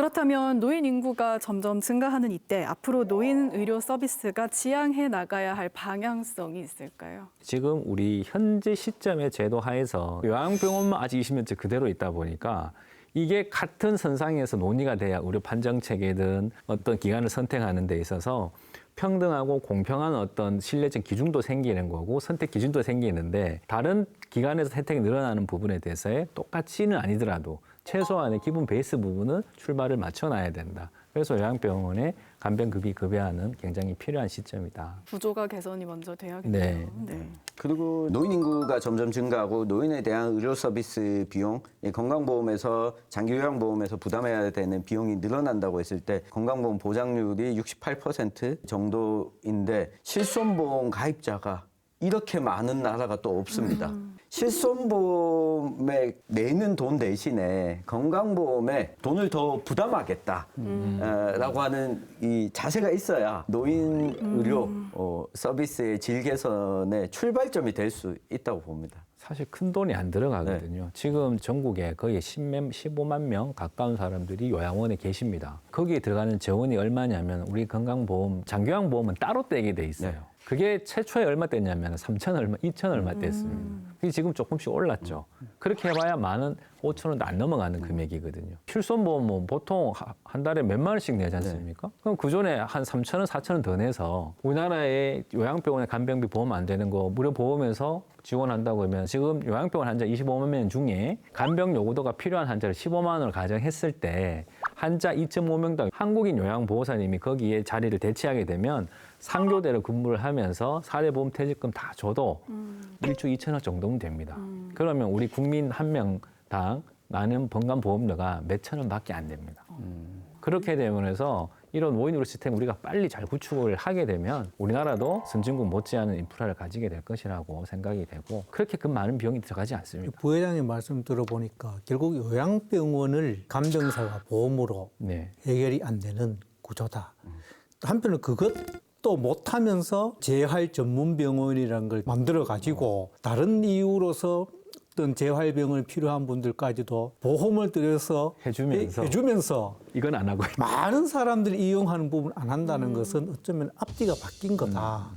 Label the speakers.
Speaker 1: 그렇다면 노인 인구가 점점 증가하는 이때 앞으로 노인 의료 서비스가 지향해 나가야 할 방향성이 있을까요?
Speaker 2: 지금 우리 현재 시점의 제도 하에서 요양병원만 아직 20년째 그대로 있다 보니까 이게 같은 선상에서 논의가 돼야 의료 판정 체계든 어떤 기관을 선택하는 데 있어서 평등하고 공평한 어떤 신뢰적 기준도 생기는 거고 선택 기준도 생기는데 다른 기관에서 혜택이 늘어나는 부분에 대해서의 똑같이는 아니더라도 최소한의 기본 베이스 부분은 출발을 맞춰놔야 된다. 그래서 요양병원에 간병급이 급여하는 굉장히 필요한 시점이다.
Speaker 1: 구조가 개선이 먼저 돼야겠네요.
Speaker 2: 네.
Speaker 3: 그리고 노인 인구가 점점 증가하고 노인에 대한 의료 서비스 비용, 이 건강보험에서 장기 요양보험에서 부담해야 되는 비용이 늘어난다고 했을 때 건강보험 보장률이 68% 정도인데 실손보험 가입자가 이렇게 많은 나라가 또 없습니다. 실손보험에 내는 돈 대신에 건강보험에 돈을 더 부담하겠다라고 하는 이 자세가 있어야 노인 의료 어, 서비스의 질 개선의 출발점이 될 수 있다고 봅니다.
Speaker 2: 사실 큰 돈이 안 들어가거든요. 지금 전국에 거의 10만, 15만 명 가까운 사람들이 요양원에 계십니다. 거기에 들어가는 재원이 얼마냐면 우리 건강보험, 장기요양보험은 따로 떼게 돼 있어요.
Speaker 3: 네.
Speaker 2: 그게 최초에 얼마 뗐냐면 3천 얼마, 2천 얼마 뗐습니다. 그게 지금 조금씩 올랐죠. 그렇게 해봐야 만원, 5천 원도 안 넘어가는 금액이거든요. 실손보험은 보통 하- 한 달에 몇만 원씩 내지 않습니까? 그럼 그 전에 한 3천 원, 4천 원 더 내서 우리나라에 요양병원에 간병비 보험 안 되는 거 무료 보험에서 지원한다고 하면 지금 요양병원 환자 25만 명 중에 간병 요구도가 필요한 환자를 15만 원을 가정했을 때 환자 2.5명당 한국인 요양보호사님이 거기에 자리를 대체하게 되면 상교대로 근무를 하면서 사례보험 퇴직금 다 줘도 일주 2천억 정도면 됩니다. 그러면 우리 국민 한 명당 나는 건강보험료가 몇천 원밖에 안 됩니다. 그렇게 되면서 이런 노인으로 시스템 우리가 빨리 잘 구축을 하게 되면 우리나라도 선진국 못지않은 인프라를 가지게 될 것이라고 생각이 되고 그렇게 그 많은 비용이 들어가지 않습니다.
Speaker 4: 부회장님 말씀 들어보니까 결국 요양병원을 간병사가 보험으로
Speaker 2: 네.
Speaker 4: 해결이 안 되는 구조다. 한편은 그것도 못하면서 재활 전문 병원이라는 걸 만들어 가지고 다른 이유로서 어떤 재활병을 필요한 분들까지도 보험을 들여서
Speaker 2: 해주면서.
Speaker 4: 해- 해주면서
Speaker 2: 이건 안 하고 있
Speaker 4: 많은 사람들이 이용하는 부분 안 한다는 것은 어쩌면 앞뒤가 바뀐 거다.